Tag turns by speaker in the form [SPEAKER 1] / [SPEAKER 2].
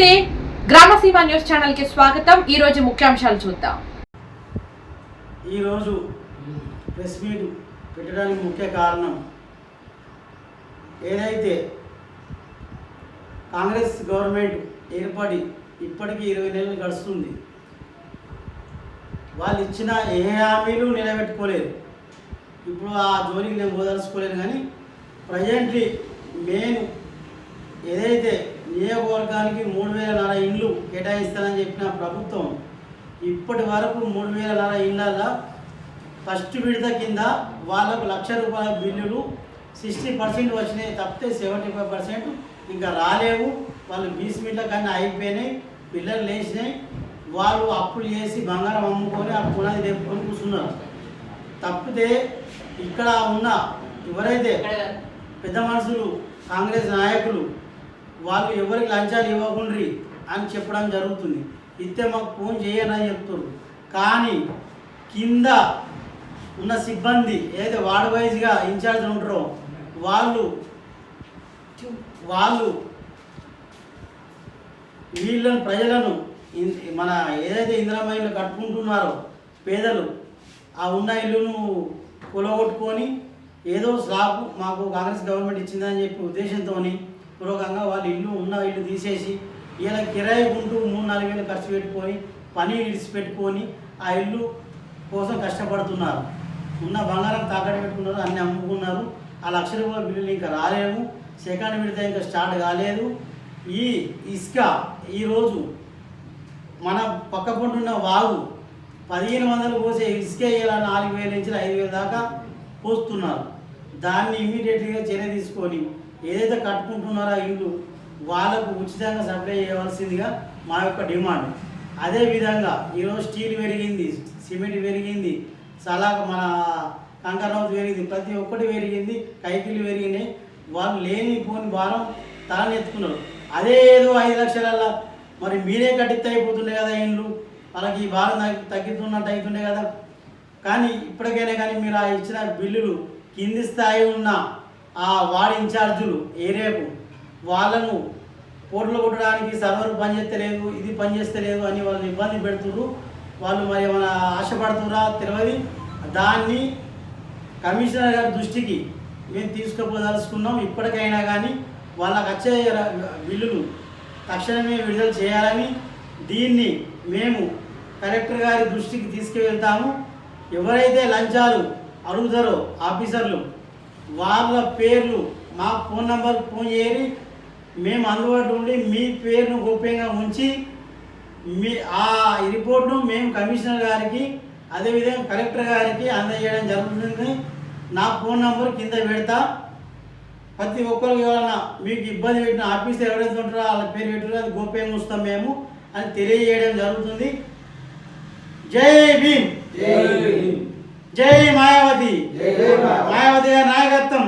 [SPEAKER 1] నమస్తే. గ్రామసీమ న్యూస్ ఛానల్కి స్వాగతం. ఈ రోజు ముఖ్యాంశాలు చూద్దాం.
[SPEAKER 2] ఈరోజు ప్రెస్ మీట్ పెట్టడానికి ముఖ్య కారణం ఏదైతే కాంగ్రెస్ గవర్నమెంట్ ఏర్పడి ఇప్పటికీ ఇరవై నెలలు గడుస్తుంది వాళ్ళు ఇచ్చిన ఏ హామీలు నిలబెట్టుకోలేరు ఇప్పుడు ఆ జోలికి నేను పోదలుచుకోలేను కానీ ప్రజెంట్లీ మెయిన్ ఏదైతే నియోజకవర్గానికి మూడు వేల నర ఇండ్లు కేటాయిస్తానని చెప్పిన ప్రభుత్వం ఇప్పటి వరకు మూడు వేల నర ఇళ్ళల్లో ఫస్ట్ విడత కింద వాళ్ళకు లక్ష రూపాయల బిల్లులు సిక్స్టీ పర్సెంట్ వచ్చినాయి తప్పితే సెవెంటీ ఫైవ్ పర్సెంట్ ఇంకా రాలేవు. వాళ్ళు బీస్ మీట్ల కన్నా అయిపోయినాయి పిల్లలు లేచినాయి. వాళ్ళు అప్పులు చేసి బంగారం అమ్ముకొని ఆ పునాది తెప్పుకొని కూర్చున్నారు. తప్పితే ఇక్కడ ఉన్న ఎవరైతే పెద్ద మనుషులు కాంగ్రెస్ నాయకులు వాళ్ళు ఎవరికి లంచాలు ఇవ్వకుండ్రి అని చెప్పడం జరుగుతుంది. ఇస్తే మాకు ఫోన్ చేయని అని చెప్తున్నారు కానీ కింద ఉన్న సిబ్బంది ఏదైతే వార్డ్ వైజ్గా ఇన్ఛార్జ్ ఉంటారో వాళ్ళు వాళ్ళు వీళ్ళను ప్రజలను మన ఏదైతే ఇందిరామయ్యలు కట్టుకుంటున్నారో పేదలు ఆ ఉన్న ఇల్లును కొలగొట్టుకొని ఏదో స్లాబ్ మాకు కాంగ్రెస్ గవర్నమెంట్ ఇచ్చిందని చెప్పి ఉద్దేశంతో పూర్వకంగా వాళ్ళ ఇల్లు ఉన్న ఇల్లు తీసేసి ఇలా కిరాయి ఉంటూ మూడు నాలుగు వేలు ఖర్చు పెట్టుకొని పని విడిచిపెట్టుకొని ఆ ఇల్లు కోసం కష్టపడుతున్నారు. ఉన్న బంగారం తాకట్టు పెట్టుకున్నారు అన్నీ అమ్ముకున్నారు. ఆ లక్ష రూపాయల బిల్లులు ఇంకా రాలేము సెకండ్ విడత ఇంకా స్టార్ట్ కాలేదు. ఈ ఇసుక ఈరోజు మన పక్క పొంటున్న వాగు పదిహేను వందలు పోసే ఇసుక ఇలా నాలుగు వేల నుంచి ఐదు వేల దాకా పోస్తున్నారు. దాన్ని ఇమీడియట్గా చర్య తీసుకొని ఏదైతే కట్టుకుంటున్నారో ఇల్లు వాళ్ళకు ఉచితంగా సప్లై చేయవలసిందిగా మా యొక్క డిమాండ్. అదేవిధంగా ఈరోజు స్టీల్ పెరిగింది సిమెంట్ పెరిగింది సలాగ మన కంకరవతి పెరిగింది ప్రతి ఒక్కటి పెరిగింది కైకిలు పెరిగినాయి. వాళ్ళు లేని పోని భారం తలనెత్తుకున్నారు. అదే ఏదో ఐదు లక్షలల్లా మరి మీరే కట్టిస్తే అయిపోతుండే కదా ఇండ్లు వాళ్ళకి ఈ భారం తగ్గి- తగ్గుతున్నట్టు అవుతుండే కదా. కానీ ఇప్పటికైనా కానీ మీరు ఆ ఇచ్చిన బిల్లులు కింది స్థాయి ఉన్న ఆ వార్డ్ ఇన్ఛార్జులు ఏరియాకు వాళ్ళను పోట్లు కొట్టడానికి సర్వర్ పనిచేస్తలేదు ఇది పనిచేస్తలేదు అని వాళ్ళని ఇబ్బంది పెడుతున్నారు వాళ్ళు మరి ఏమైనా ఆశపడుతురా తెలియదు. దాన్ని కమిషనర్ గారి దృష్టికి మేము తీసుకుపోదలుచుకున్నాం. ఇప్పటికైనా కానీ వాళ్ళకు వచ్చే ర- బిల్లులు తక్షణమే విడుదల చేయాలని దీన్ని మేము కలెక్టర్ గారి దృష్టికి తీసుకువెళ్తాము. ఎవరైతే లంచాలు అడుగుతారో ఆఫీసర్లు వాళ్ళ పేర్లు మా ఫోన్ నంబర్ ఫోన్ చేయరి మేము అందుబాటులో ఉండి మీ పేరును గోప్యంగా ఉంచి మీ ఆ రిపోర్ట్ను మేము కమిషనర్ గారికి అదేవిధంగా కలెక్టర్ గారికి అందజేయడం జరుగుతుంది. నా ఫోన్ నంబర్ కింద పెడతా. ప్రతి ఒక్కరికి ఎవరైనా మీకు ఇబ్బంది పెట్టిన ఆఫీస్ ఎవరైతే ఉంటారో వాళ్ళ పేరు పెట్టారో అది గోప్యంగా ఉంచుతాం మేము అని తెలియజేయడం జరుగుతుంది. జై భీమ్!
[SPEAKER 3] జై భీమ్.
[SPEAKER 2] జై
[SPEAKER 3] జై మాయావతి.
[SPEAKER 2] నాయకత్వం